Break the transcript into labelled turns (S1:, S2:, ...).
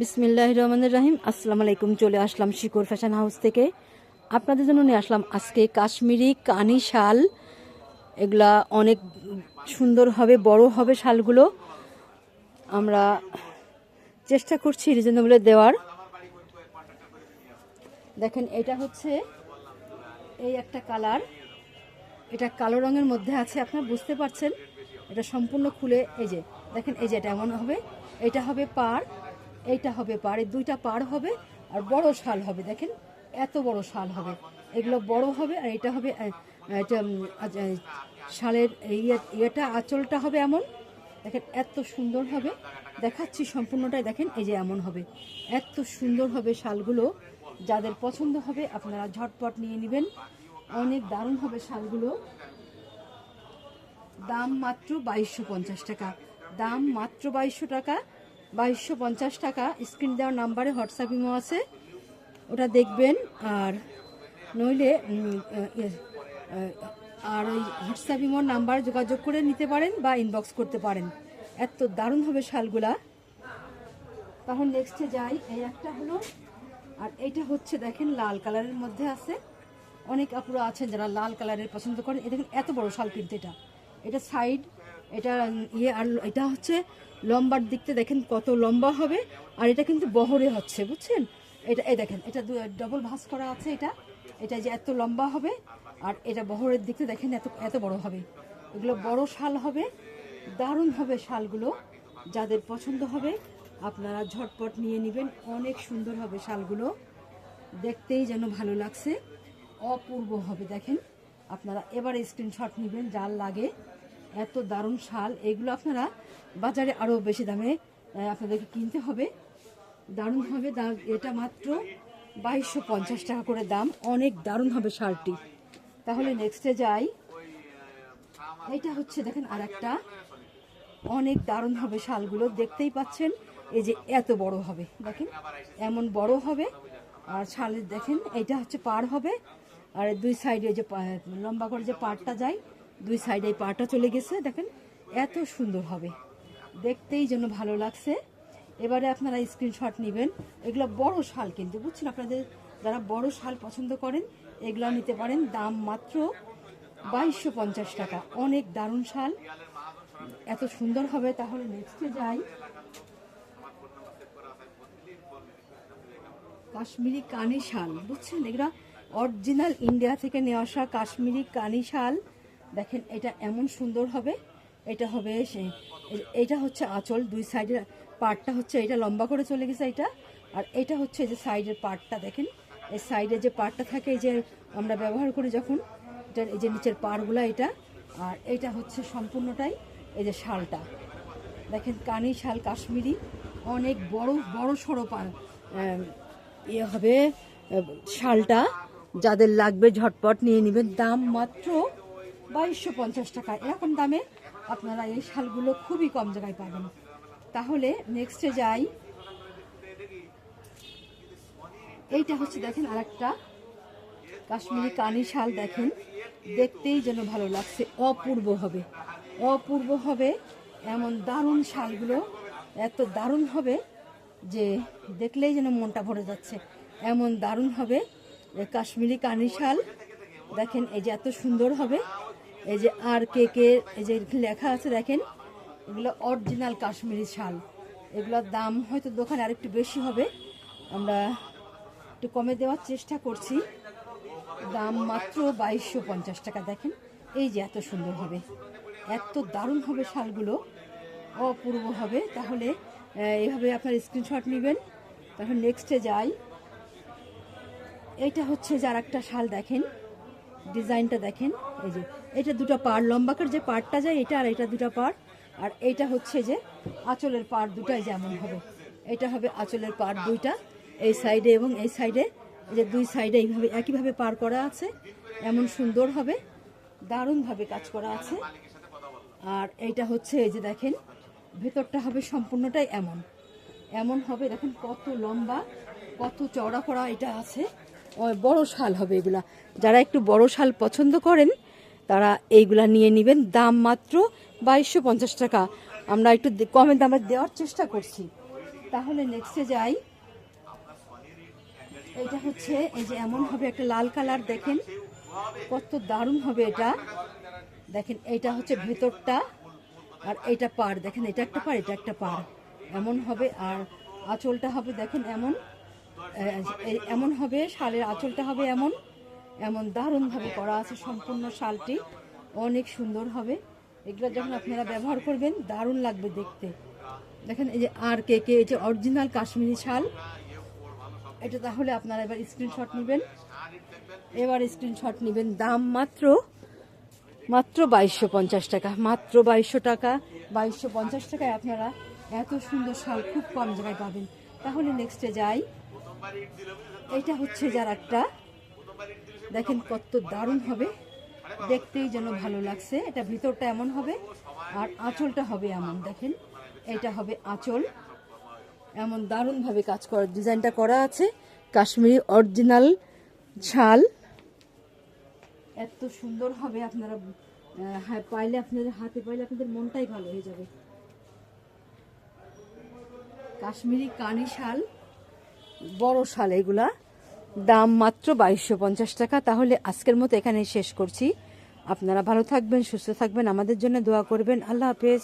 S1: বিসমিল্লাহ রহমানুর রাহিম। আসসালামু আলাইকুম চলে আসলাম শিকর ফ্যাশন হাউস থেকে। আপনাদের জন্য নিয়ে আসলাম আজকে কাশ্মীরি কানি শাল। এগুলা অনেক সুন্দর হবে, বড় হবে শালগুলো। আমরা চেষ্টা করছি রিজনেবলে দেওয়ার। দেখেন, এটা হচ্ছে এই একটা কালার। এটা কালো রঙের মধ্যে আছে, আপনারা বুঝতে পারছেন। এটা সম্পূর্ণ খুলে, এই যে, দেখেন, এই যে এটা এমন হবে। এটা হবে পার। এইটা হবে এই দুইটা পার হবে আর বড় শাল হবে, দেখেন? এত বড় শাল হবে। এগুলো বড় হবে আর এটা হবে শালের ইয়ে- ইয়েটা, আঁচলটা হবে এমন। দেখেন, এত সুন্দর হবে। দেখাচ্ছি সম্পূর্ণটাই, দেখেন, এই যে এমন হবে। এত সুন্দর হবে শালগুলো। যাদের পছন্দ হবে, আপনারা ঝটপট নিয়ে নেবেন। অনেক দারুণ হবে শালগুলো। দাম মাত্র বাইশশো টাকা। দাম মাত্র বাইশশো টাকা। বাইশশো পঞ্চাশ টাকা স্ক্রিন দেওয়ার নাম্বারে হোয়াটসঅ্যাপ ইমো আছে। ওটা দেখবেন আর নইলে ইয়ে, আর ওই হোয়াটসঅ্যাপ ইমোর নাম্বার যোগাযোগ করে নিতে পারেন বা ইনবক্স করতে পারেন। এত দারুণ হবে শালগুলা। তখন নেক্সটে যাই। এই একটা হলো আর এইটা হচ্ছে দেখেন লাল কালারের মধ্যে আছে। অনেক আপুরা আছেন যারা লাল কালারের পছন্দ করেন। এ দেখেন এত বড় শাল কিন্তু এটা। এটা সাইড এটা ইয়ে আর এটা হচ্ছে লম্বার দিকতে দেখেন কত লম্বা হবে, আর এটা কিন্তু বহরে হচ্ছে, বুঝছেন? এটা, এই দেখেন, এটা ডবল ভাঁজ করা আছে এটা। এটা যে এত লম্বা হবে, আর এটা বহরের দিকতে দেখেন এত এত বড় হবে। এগুলো বড় শাল হবে, দারুণ হবে শালগুলো, যাদের পছন্দ হবে আপনারা ঝটপট নিয়ে নেবেন, অনেক সুন্দর হবে শালগুলো। দেখতেই যেন ভালো লাগছে। অপূর্ব হবে, দেখেন। আপনারা এবারে স্ক্রিনশট নেবেন, যার লাগে। এত দারুণ শাল, এগুলো আপনারা বাজারে আরও বেশি দামে আপনাদেরকে কিনতে হবে। দারুণ হবে দাম, এটা মাত্র বাইশশো পঞ্চাশ টাকা করে দাম। অনেক দারুণ হবে শালটি। তাহলে নেক্সটে যাই। এটা হচ্ছে দেখেন আর একটা অনেক দারুণ হবে শালগুলো, দেখতেই পাচ্ছেন। এই যে এত বড় হবে, দেখেন, এমন বড় হবে। আর শালের দেখেন, এটা হচ্ছে পার হবে। আর দুই সাইডে যে লম্বা করে যে পাড়টা যায় দুই সাইডে পাটা চলে গেছে, দেখেন এত সুন্দর হবে। দেখতেই যেন ভালো লাগছে। এবারে আপনারা স্ক্রিনশট নেবেন। এগুলো বড় শাল কিন্তু, বুঝছেন? আপনাদের যারা বড় শাল পছন্দ করেন, এগুলো নিতে পারেন। দাম মাত্র বাইশশো পঞ্চাশ টাকা। অনেক দারুণ শাল। এত সুন্দর হবে, তাহলে নেক্সটে যাই। কাশ্মীরি কানি শাল, বুঝছেন? এগুলা অরিজিনাল ইন্ডিয়া থেকে নিয়ে আসা কাশ্মীরি কানি শাল। দেখেন, এটা এমন সুন্দর হবে, এটা হবে সে- এটা হচ্ছে আঁচল, দুই সাইডের পার্টটা হচ্ছে এটা লম্বা করে চলে গেছে এটা আর এটা হচ্ছে যে সাইডের পার্টটা দেখেন, এই সাইডে যে পার্টটা থাকে, এই যে আমরা ব্যবহার করি যখন, এটার এই যে নিচের পাড়গুলা এটা, আর এটা হচ্ছে সম্পূর্ণটাই এই যে শালটা। দেখেন, কানি শাল, কাশ্মীরি, অনেক বড় বড় সড়ো ইয়ে হবে শালটা, যাদের লাগবে ঝটপট নিয়ে নেবেন, দাম মাত্র বাইশশো পঞ্চাশ টাকা। এরকম দামে আপনারা এই শালগুলো খুবই কম জায়গায় পাবেন। তাহলে নেক্সটে যাই। এইটা হচ্ছে দেখেন আরেকটা কাশ্মীরি কানি শাল দেখেন। দেখতেই যেন ভালো লাগছে। অপূর্ব হবে। অপূর্ব হবে। এমন দারুণ শালগুলো। এত দারুণ হবে যে দেখলেই যেন মনটা ভরে যাচ্ছে। এমন দারুণ হবে। কাশ্মীরি কানি শাল দেখেন, এই যে এত সুন্দর হবে। এই যে আর কে কে, এই যে লেখা আছে দেখেন, এগুলো অরিজিনাল কাশ্মীরি শাল। এগুলোর দাম হয়তো দোকানে আরেকটু বেশি হবে। আমরা একটু কমে দেওয়ার চেষ্টা করছি। দাম মাত্র বাইশশো পঞ্চাশ টাকা, দেখেন। এই যে এত সুন্দর হবে। এত দারুণ হবে শালগুলো। অপূর্ব হবে। তাহলে এইভাবে আপনার স্ক্রিনশট নেবেন। তাহলে নেক্সটে যাই। এটা হচ্ছে যার একটা শাল, দেখেন। ডিজাইনটা দেখেন, এই যে, এটা দুটো পার লম্বাকার যে পাড়টা যায়, এটা আর এটা দুটো পার আর এইটা হচ্ছে যে আঁচলের পার দুটাই যেমন হবে। এটা হবে আঁচলের পার দুইটা, এই সাইডে এবং এই সাইডে, এই যে দুই সাইডে এইভাবে একইভাবে পার করা আছে, এমন সুন্দর হবে, দারুণভাবে কাজ করা আছে। আর এইটা হচ্ছে এই যে দেখেন, ভেতরটা হবে সম্পূর্ণটাই এমন। এমন হবে, দেখেন কত লম্বা, কত চওড়া করা এটা আছে। বড় শাল হবে এগুলা। যারা একটু বড় শাল পছন্দ করেন, তারা এইগুলা নিয়ে নেবেন। দাম মাত্র বাইশশো পঞ্চাশ টাকা। আমরা একটু কমে দামে দেওয়ার চেষ্টা করছি। তাহলে নেক্সটে যাই। এটা হচ্ছে, এই যে এমন হবে একটা লাল কালার, দেখেন। কত দারুণ হবে এটা। দেখেন, এইটা হচ্ছে ভেতরটা আর এইটা পার দেখেন, এটা একটা পার এটা একটা পার এমন হবে আর আঁচলটা হবে, দেখেন, এমন। এমন হবে, শালের আঁচলটা হবে এমন এমন দারুণভাবে করা আছে সম্পূর্ণ শালটি। অনেক সুন্দর হবে। এগুলো যখন আপনারা ব্যবহার করবেন, দারুণ লাগবে দেখতে। দেখেন, এই যে আর কে কে, এই যে অরিজিনাল কাশ্মীরি শাল। এটা তাহলে আপনারা এবার স্ক্রিনশট নেবেন। এবার স্ক্রিনশট নেবেন। দাম মাত্র মাত্র বাইশশো পঞ্চাশ টাকা। মাত্র বাইশশো টাকা। বাইশশো পঞ্চাশ টাকায় আপনারা এত সুন্দর শাল খুব কম জায়গায় পাবেন। তাহলে নেক্সটে যাই। এটা হচ্ছে যার একটা দেখেন কত দারুণ হবে। দেখতেই যেন ভালো লাগছে। এটা ভিতরটা এমন হবে আর আঁচলটা হবে এমন। দেখেন এটা হবে আঁচল। এমন দারুণভাবে কাজ করা ডিজাইনটা করা আছে। কাশ্মীরি অরিজিনাল শাল। এত সুন্দর হবে আপনারা হ্যাঁ, পাইলে আপনাদের হাতে পাইলে আপনাদের মনটাই ভালো হয়ে যাবে। কাশ্মীরি কানি শাল। বড় শাল এগুলা। দাম মাত্র বাইশশো পঞ্চাশ টাকা। তাহলে আজকের মতো এখানে শেষ করছি। আপনারা ভালো থাকবেন, সুস্থ থাকবেন। আমাদের জন্য দোয়া করবেন। আল্লাহ হাফেজ।